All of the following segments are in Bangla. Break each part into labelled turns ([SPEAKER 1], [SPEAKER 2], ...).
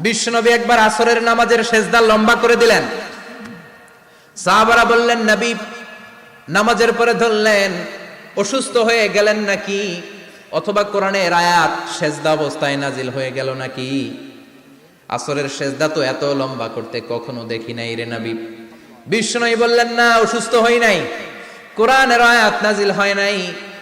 [SPEAKER 1] বিশ্বনবী একবার আসরের নামাজের সেজদা লম্বা করে দিলেন। সাহাবারা বললেন, নবী, নামাজের পরে ধরলেন, অসুস্থ হয়ে গেলেন নাকি? অথবা কোরআনের আয়াত সেজদা অবস্থায় নাজিল হয়ে গেল নাকি? আসরের সেজদা তো এত লম্বা করতে কখনো দেখি নাই রে নবী। বিষ্ণনবী বললেন, না, অসুস্থ হই নাই। কোরআনের আয়াত নাজিল হয় নাই।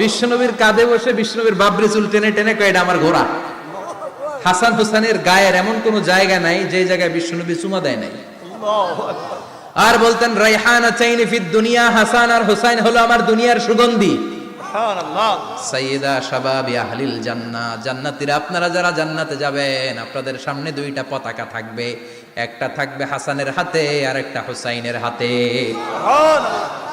[SPEAKER 1] বিশ্বনবীর কাঁধে বসে বিশ্বনবীর বাবরি চুল টেনে টেনে কয় এটা আমার ঘোড়া। হাসান হুসাইনের গায়ের এমন কোন জায়গা নাই যে জায়গায় বিশ্বনবী চুমা দেয় নাই। আর বলতেন রাইহান চাইনি ফিদ দুনিয়া হাসান আর হুসাইন হলো আমার দুনিয়ার সুগন্ধি। সাইয়েদা শাবাবি আহলিল জান্নাহ জান্নাতীরা আপনারা যারা জান্নাতে যাবেন আপনাদের সামনে দুইটা পতাকা থাকবে। একটা থাকবে হাসানের হাতে আর একটা হুসাইনের হাতে।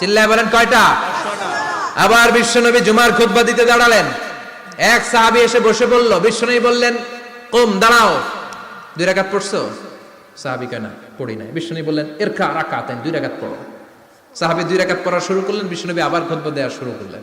[SPEAKER 1] চিল্লায় বলেন কয়টা? আবার বিশ্বনবী জুমার খুতবা দিতে দাঁড়ালেন। এক সাহাবি এসে বসে বলল, বিশ্বনবী বললেন, কম, দাঁড়াও। দুই রাকাত পড়ছো? সাহাবি কেনা পড়ি নাই। বিশ্বনবী বললেন এর খা রাখা দুই রাকাত পড়ো। সাহাবি দুই রাকাত পড়া শুরু করলেন, বিশ্বনবী আবার খুতবা দেওয়া শুরু করলেন।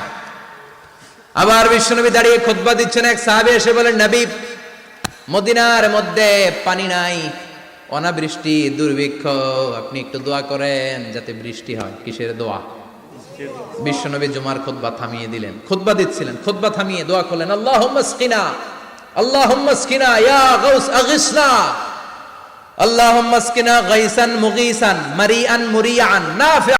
[SPEAKER 1] আবার বিশ্বনবী দাঁড়িয়ে খোদবা দিচ্ছেন এক সাহাবে, এসে বলেন, নবী, মদিনার মধ্যে পানি নাই, অনাবৃষ্টি দুর্ভিক্ষ, আপনি একটু দোয়া করেন যাতে বৃষ্টি হয়। কিসের দোয়া? বিশ্বনবী জুমার খুতবা থামিয়ে দিলেন। খুতবা দিচ্ছিলেন খুতবা থামিয়ে দোয়া করলেন আল্লাহ স্কিনা আল্লাহুম্মা স্কিনা ইয়া গাউস, আগিসনা, আল্লাহুম্মা স্কিনা গাইসান মুগিসান, মারিআন মুরিআন নাফি